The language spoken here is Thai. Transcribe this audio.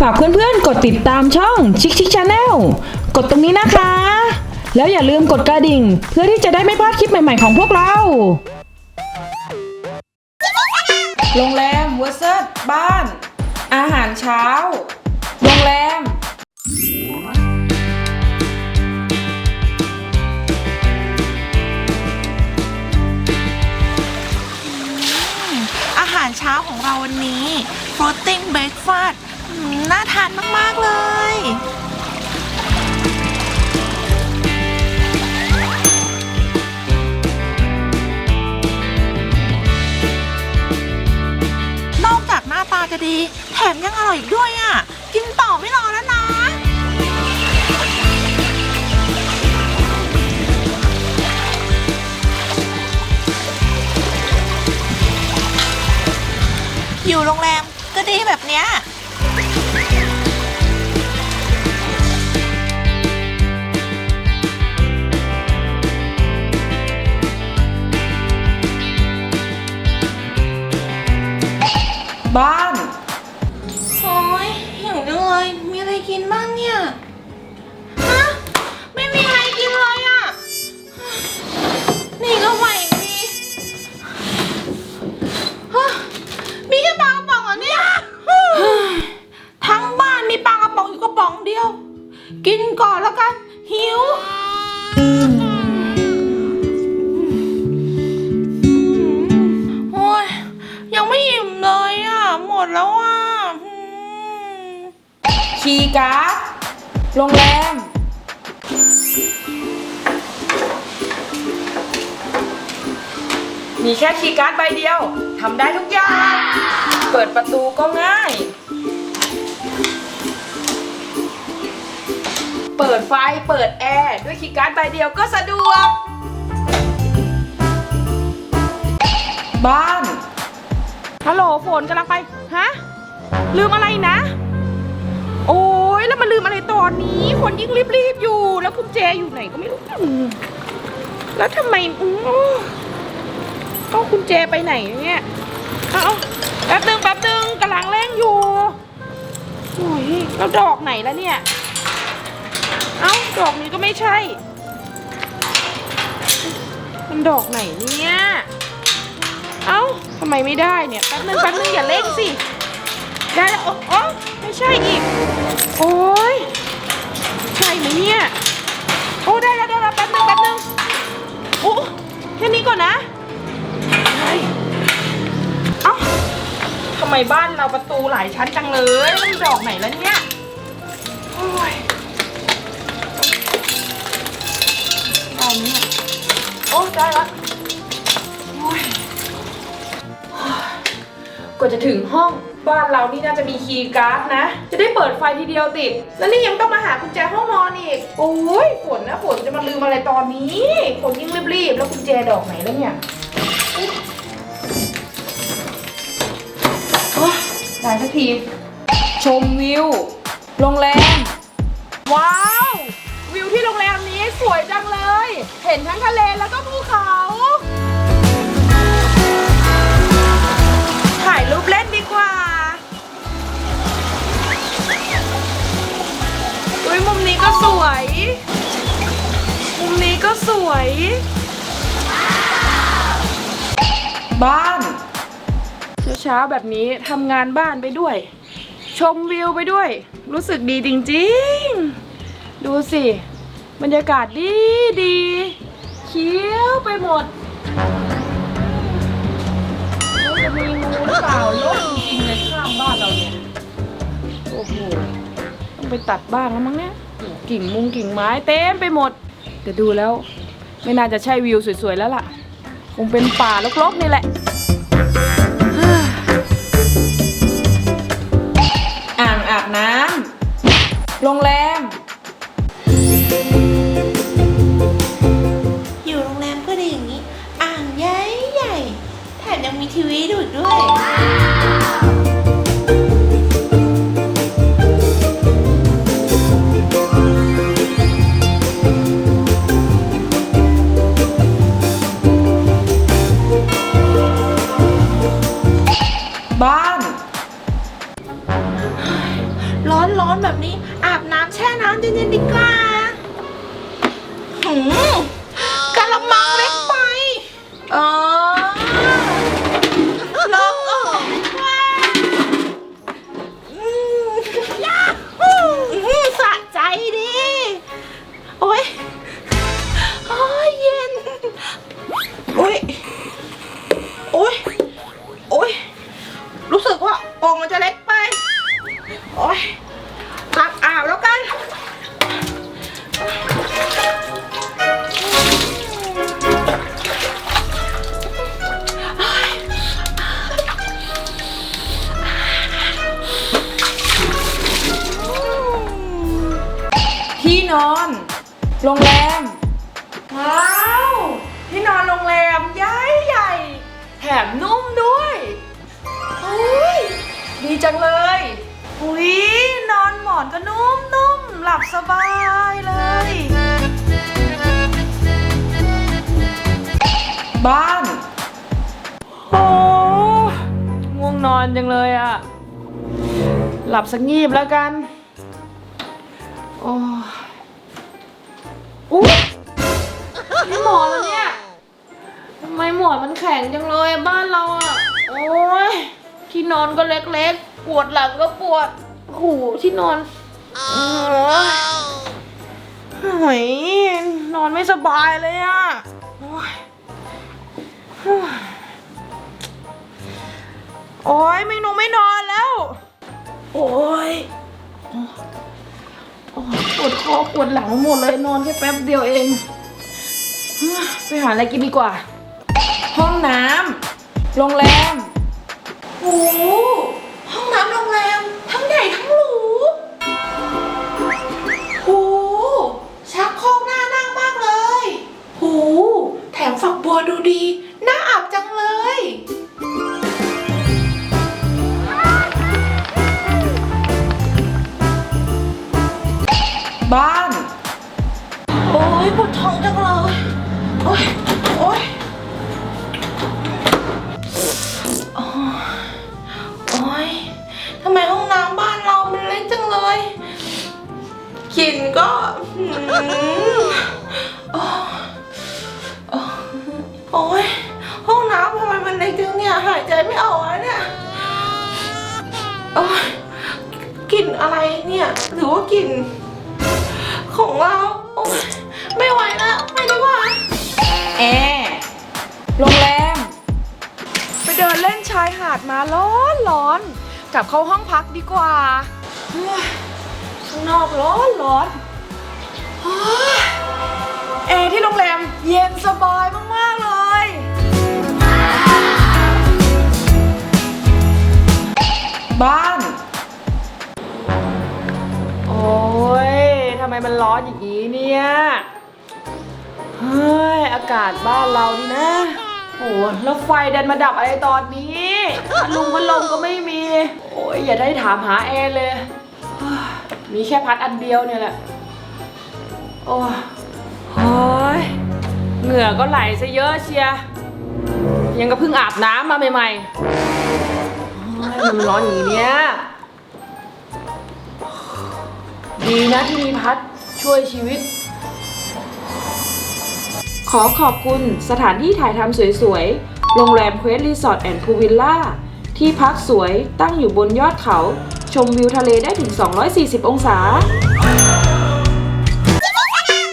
ฝากเพื่อนๆ กดติดตามช่องชิคชิคชาแนลกดตรงนี้นะคะ แล้วอย่าลืมกดกระดิ่ง เพื่อที่จะได้ไม่พลาดคลิปใหม่ๆของพวกเรา โรงแรมเวอร์เซตบ้าน อาหารเช้า โรงแรม อาหารเช้าของเราวันนี้ floating breakfast อืม น่าทานมาก ๆ เลย นอกจากหน้าตาจะดี แถมยังอร่อยอีกด้วยอะ กินต่อไม่รอแล้วนะ อยู่โรงแรมก็ดีแบบเนี้ย บ้ ดแล้วอะคีย์การ์ดโรงแรม มีแค่คีย์การ์ดใบเดียวทำได้ทุกอย่าง เปิดประตูก็ง่าย เปิดไฟเปิดแอร์ด้วยคีย์การ์ดใบเดียวก็สะดวก บ้านฮัลโหลฝนกำลังไป ฮะ ลืมอะไรนะ โอ้ยแล้วมาลืมอะไรตอนนี้ฝนยิ่งรีบๆอยู่ แล้วคุณเจอยู่ไหนก็ไม่รู้ แล้วทำไมอืมเอาคุณเจไปไหนเนี่ย เอาแป๊บนึงแป๊บนึงกำลังเร่งอยู่โอ้ยแล้วดอกไหนแล้วเนี่ย เอ้าดอกนี้ก็ไม่ใช่ มันดอกไหนเนี่ย เอ้าทำไมไม่ได้เนี่ย แป๊บนึงแป๊บนึงอย่าเร่งสิ ได้แล้วโอ้ไม่ใช่อีก โอ้ยใช่ไหมเนี่ย โอ้ได้แล้วได้แล้วแป๊บนึงแป๊บนึงโอ้แค่นี้ก่อนนะเฮ้ยเอ้าทำไมบ้านเราประตูหลายชั้นจังเลยมันดอกไหนแล้วเนี่ยโอ้ยได้ไหมเนี่ยโอ้ได้แล้ว ว่าจะถึงห้อง บ้านเรานี่น่าจะมีคีย์การ์ดนะ จะได้เปิดไฟทีเดียวติด แล้วนี่ยังต้องมาหากุญแจห้องนอนอีก โอ้ยฝนนะฝนจะมาลืมอะไรตอนนี้ฝนยิ่งรีบๆ แล้วกุญแจดอกไหนแล้วเนี่ยโอ๊ยได้สักที ชมวิว โรงแรม ว้าว วิวที่โรงแรมนี้สวยจังเลย เห็นทั้งทะเลแล้วก็ภูเขา เช้าแบบนี้ทำงานบ้านไปด้วย ชมวิวไปด้วย รู้สึกดีจริงๆ ดูสิ บรรยากาศดีดีเขียวไปหมดจะมีงูหรือเปล่าเยอะจริงเลยข้างบ้านเราเนี่ยโอ้โหต้องไปตัดบ้างแล้วมั้งเนี่ยกิ่งมุงกิ่งไม้เต็มไปหมดแต่ดูแล้ว ไม่น่าจะใช่วิวสวยๆแล้วล่ะ คงเป็นป่ารกๆนี่แหละ น้ำ โรงแรม อยู่โรงแรมก็ดีอย่างนี้ อ่างใหญ่ใหญ่แถมยังมีทีวีดูอีกด้วย แช่น้ำ โรงแรม ว้าวที่นอนโรงแรมใหญ่ใหญ่แถมนุ่มด้วยอุ้ยดีจังเลยอุ้ยนอนหมอนก็นุ่มนุ่มหลับสบายเลย บ้าน โอ้ง่วงนอนจังเลยอะหลับสักงีบแล้วกัน โอ้ อุ๊ยนี่หมอนแล้วเนี่ยทำไมหมอนมันแข็งจังเลยอะบ้านเราอะ โอ้ยที่นอนก็เล็กๆ ปวดหลังก็ปวดหูที่นอนโอ้ยนอนไม่สบายเลยอะโอ้ยโอ้ยไม่หนูไม่นอนแล้ว โอ้ยโอ้ยปวดคอปวดหลังหมดเลย แค่แป๊บเดียวเอง ไปหาอะไรกินดีกว่า ห้องน้ำโรงแรมโอ้ห้องน้ำโรงแรม ทั้งใหญ่ทั้งหรูโอ้ชักโครกหน้านั่งมากเลยโอ้แถมฝักบัวดูดี น่าอาบจังเลย ยปวดท้องจังเลย โอ้ยโอ้ยโอ้ยโอ้ยทำไมห้องน้ำบ้านเรามันเล็กจังเลยกลิ่นก็หืมโอ้ยโอ้ยห้องน้ำทำไมมันเล็กจังเนี่ย หายใจไม่ออกแล้วเนี่ย โอ้ยกลิ่นอะไรเนี่ย หรือว่ากลิ่นของเรา ไม่ไหวแล้ว ไปดีกว่าแอร์โรงแรม ไปเดินเล่นชายหาดมาร้อนร้อน กลับเข้าห้องพักดีกว่าเฮ้ยข้างนอกร้อนร้อนเฮ้ยแอร์ที่โรงแรมเย็นสบายมาก ๆ เลย บ้าน โอ้ยทำไมมันร้อนอย่างนี้เนี่ย เฮ้ย อากาศบ้านเรานี่นะ โอ้แล้วไฟดันมาดับอะไรตอนนี้พัดลุงพัดลมก็ไม่มี โอ้ยอย่าได้ถามหาแอร์เลย มีแค่พัดอันเดียวเนี่ยแหละ โอ้ยเฮ้ยเหงื่อก็ไหลซะเยอะเชีย ยังก็เพิ่งอาบน้ำมาใหม่ๆเฮ้ยมันร้อนอย่างนี้เนี่ยดีนะที่มีพัดช่วยชีวิต ขอขอบคุณสถานที่ถ่ายทำสวยๆ โรงแรมเควสรีสอร์ทแอนด์พูวิลล่า ที่พักสวยตั้งอยู่บนยอดเขา ชมวิวทะเลได้ถึง 240 องศา